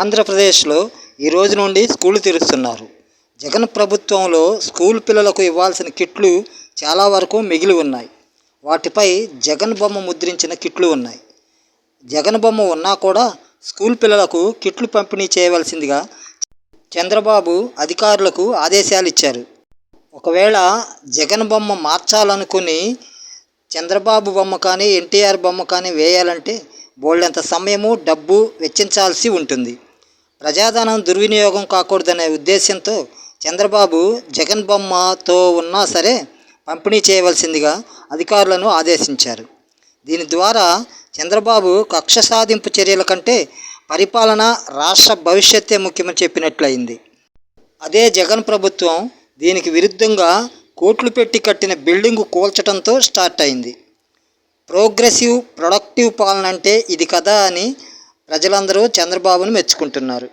ఆంధ్రప్రదేశ్లో ఈ రోజు నుండి స్కూళ్ళు తెరుస్తున్నారు. జగన్ ప్రభుత్వంలో స్కూల్ పిల్లలకు ఇవ్వాల్సిన కిట్లు చాలా వరకు మిగిలి ఉన్నాయి. వాటిపై జగన్ బొమ్మ ముద్రించిన కిట్లు ఉన్నాయి. జగన్ బొమ్మ ఉన్నా కూడా స్కూల్ పిల్లలకు కిట్లు పంపిణీ చేయవలసిందిగా చంద్రబాబు అధికారులకు ఆదేశాలు ఇచ్చారు. ఒకవేళ జగన్ బొమ్మ మార్చాలనుకుని చంద్రబాబు బొమ్మ కానీ ఎన్టీఆర్ బొమ్మ కానీ వేయాలంటే బోల్డంత సమయము డబ్బు వెచ్చించాల్సి ఉంటుంది. ప్రజాధనం దుర్వినియోగం కాకూడదనే ఉద్దేశంతో చంద్రబాబు జగన్ బొమ్మతో ఉన్నా సరే పంపిణీ చేయవలసిందిగా అధికారులను ఆదేశించారు. దీని ద్వారా చంద్రబాబు కక్ష సాధింపు చర్యల కంటే పరిపాలన రాష్ట్ర భవిష్యత్తే ముఖ్యమని చెప్పినట్లయింది. అదే జగన్ ప్రభుత్వం దీనికి విరుద్ధంగా కోట్లు పెట్టి కట్టిన బిల్డింగు కూల్చడంతో స్టార్ట్ అయింది. ప్రోగ్రెసివ్ ప్రొడక్టివ్ పాలన అంటే ఇది కదా అని ప్రజలందరూ చంద్రబాబును మెచ్చుకుంటున్నారు.